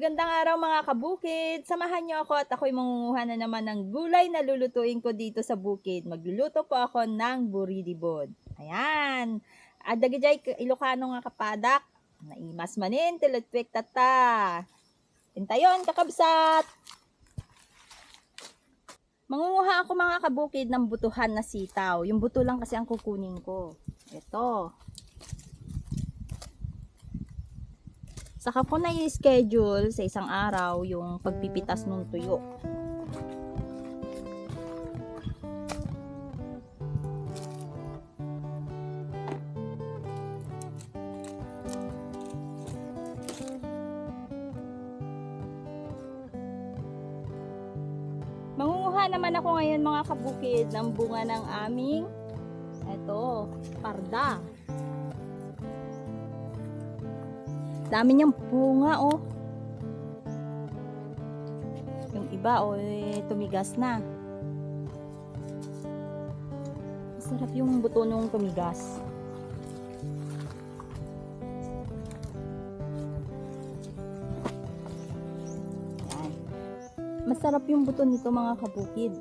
Magandang araw mga kabukid. Samahan niyo ako at ako'y mangunguha na naman ng gulay na lulutuin ko dito sa bukid. Magluluto po ako ng buridibod. Ayan. Adagijay Ilocano nga kapadak. Naimas manin, tilutwik tata. Intayon, kakabsat. Mangunguha ako mga kabukid ng butuhan na sitaw. Yung buto lang kasi ang kukunin ko. Ito. Saka ko na i-schedule sa isang araw yung pagpipitas ng tuyo. Mangunguha naman ako ngayon mga kabukid ng bunga ng aming eto, parda. Dami niyang bunga, oh. Yung iba, oh, eh, tumigas na. Masarap yung buto nung tumigas. Masarap yung buto nito mga kabukid.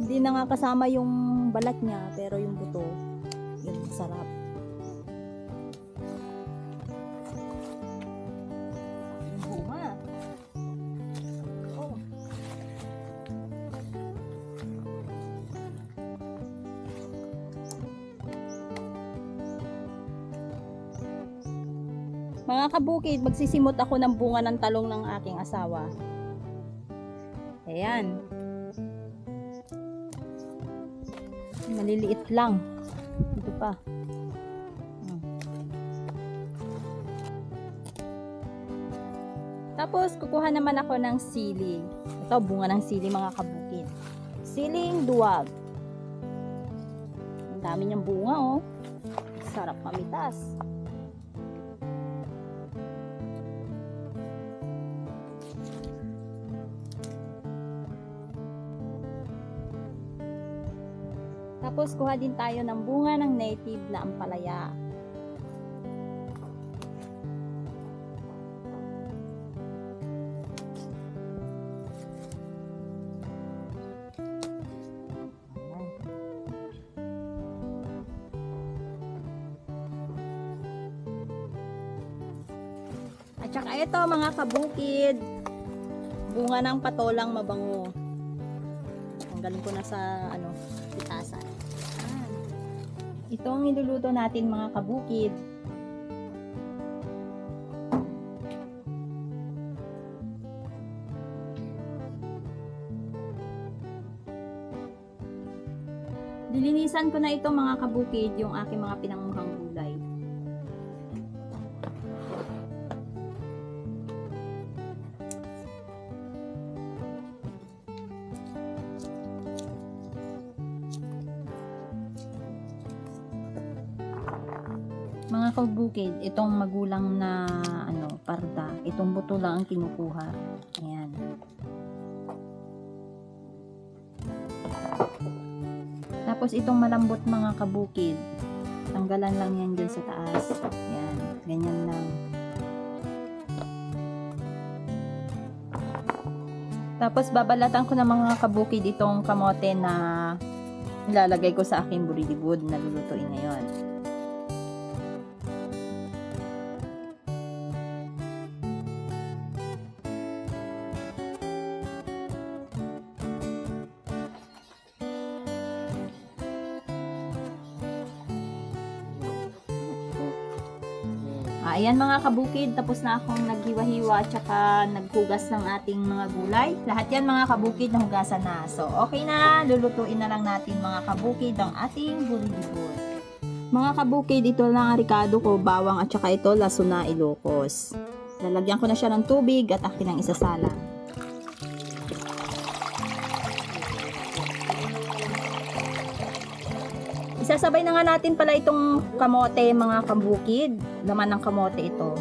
Hindi na nga kasama yung balat niya, pero yung buto, yun, sarap. Mga kabukid, magsisimot ako ng bunga ng talong ng aking asawa. Ayan. Maliliit lang. Ito pa. Hmm. Tapos, kukuha naman ako ng sili. Ito, bunga ng sili mga kabukid. Siling duwag. Ang dami niyang bunga, oh. Sarap mamitas. Tapos, kuha din tayo ng bunga ng native na ampalaya. At saka ito mga kabukid, bunga ng patolang mabango. Tanggalin ko na sa ano. Ito ang niluluto natin mga kabukid. Dilinisan ko na ito mga kabukid yung aking mga pinanguhang Mga kabukid, itong magulang na ano, parda, itong buto lang ang kinukuha. Ayan. Tapos itong malambot mga kabukid, tanggalan lang yan dyan sa taas. Ayan, ganyan lang. Tapos babalatan ko ng mga kabukid itong kamote na ilalagay ko sa aking buridibud na lulutuin ngayon. Ayan mga kabukid, tapos na akong naghiwa-hiwa at naghugas ng ating mga gulay. Lahat yan mga kabukid nahugasan na. So, okay na, lulutuin na lang natin mga kabukid ang ating bulibol. Mga kabukid, ito lang ang ricado ko, bawang at saka ito, laso na ilokos. Lalagyan ko na siya ng tubig at akin ang isasalang. Isasabay na nga natin pala itong kamote mga kabukid. Laman ng kamote ito.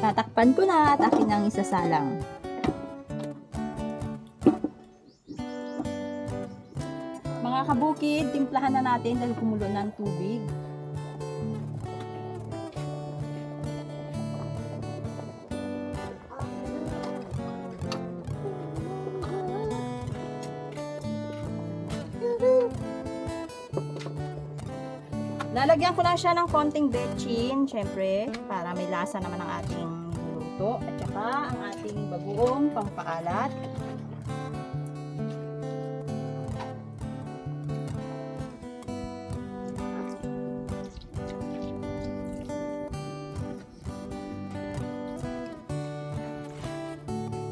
Tatakpan ko na at akin ang isasalang. Mga kabukid, timplahan na natin dahil kumulo ng tubig. Lalagyan ko lang siya ng konting betchin, syempre, para may lasa naman ang ating luto. At saka ang ating bagoong pangpaalat.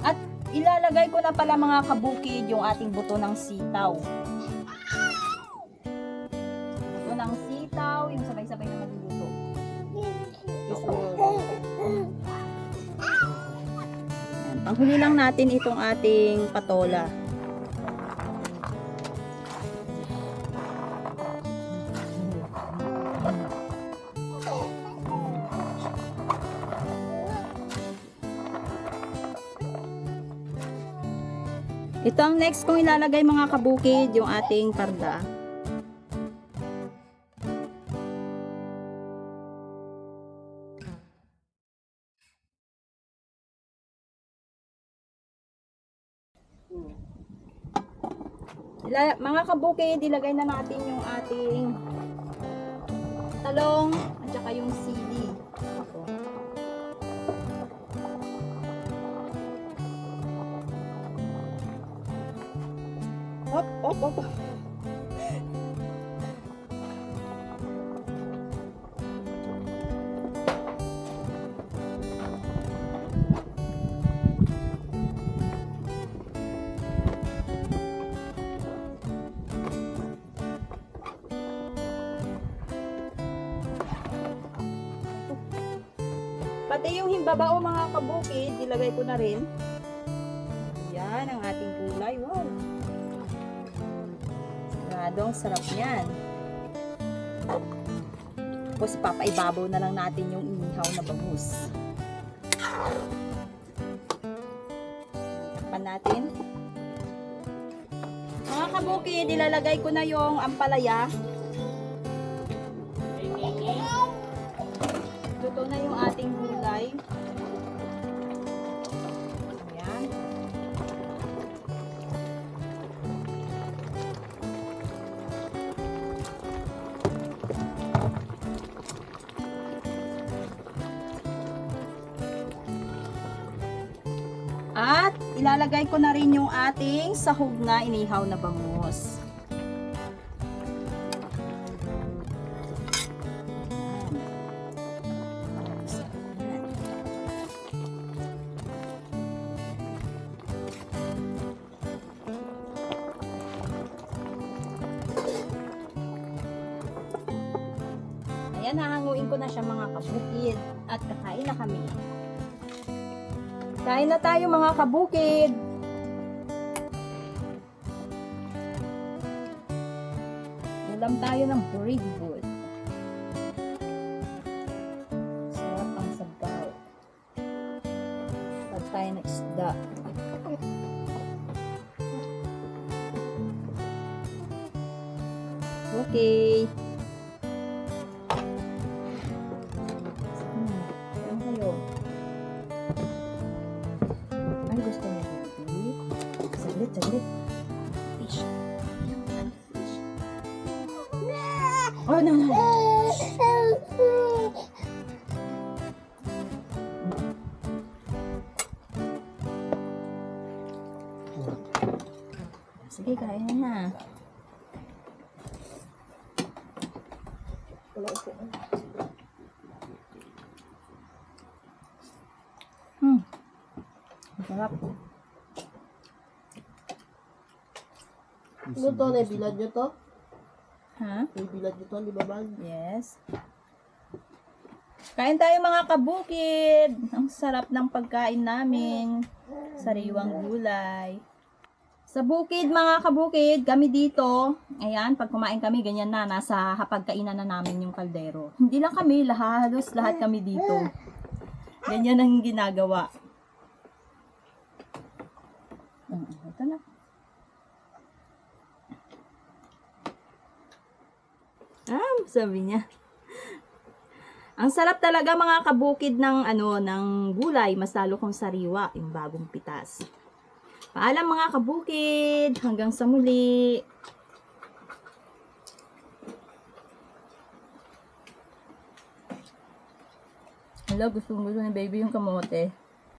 At ilalagay ko na pala mga kabukid yung ating buto ng sitaw. Panghuli lang natin itong ating patola. Ito ang next kong ilalagay mga kabukid, yung ating parda. Mga kabukid, ilagay na natin yung ating talong at saka yung sili. Ako. Hop, hop, hop. Pati yung himbabao mga kabukid, ilagay ko na rin. Yan ang ating gulay. Wow! Siguradong sarap yan. Tapos papaibabaw na lang natin yung inihaw na bangus. Takpan natin. Mga kabukid, ilalagay ko na yung ampalaya. Luto na yung ating ilalagay ko na rin yung ating sahog na inihaw na bangus. Ayan, hahanguin ko na siya mga kabukid. At kakain na kami. Kain na tayo mga kabukid. Ulam tayo ng breadwood. Sarap ang sabaw. Pag tayo ng isda. Okay. Sige, kaya na. Hmm. Masarap. Ano to? Naibilad nyo to? Ha? Naibilad nyo to, di ba bag? Yes. Kain tayo mga kabukid. Ang sarap ng pagkain namin. Sariwang gulay. Sa bukid mga kabukid, kami dito, ayan, pag kumain kami, ganyan na, nasa hapagkainan na namin yung kaldero. Hindi lang kami, lahat, halos lahat kami dito. Ganyan ang ginagawa. Mm, Ito na. Ah, sabi niya. Ang sarap talaga mga kabukid ng ano ng gulay, mas lalo kong sariwa yung bagong pitas. Paalam mga kabukid. Hanggang sa muli. Hello, gusto mo gusto ni baby yung kamote.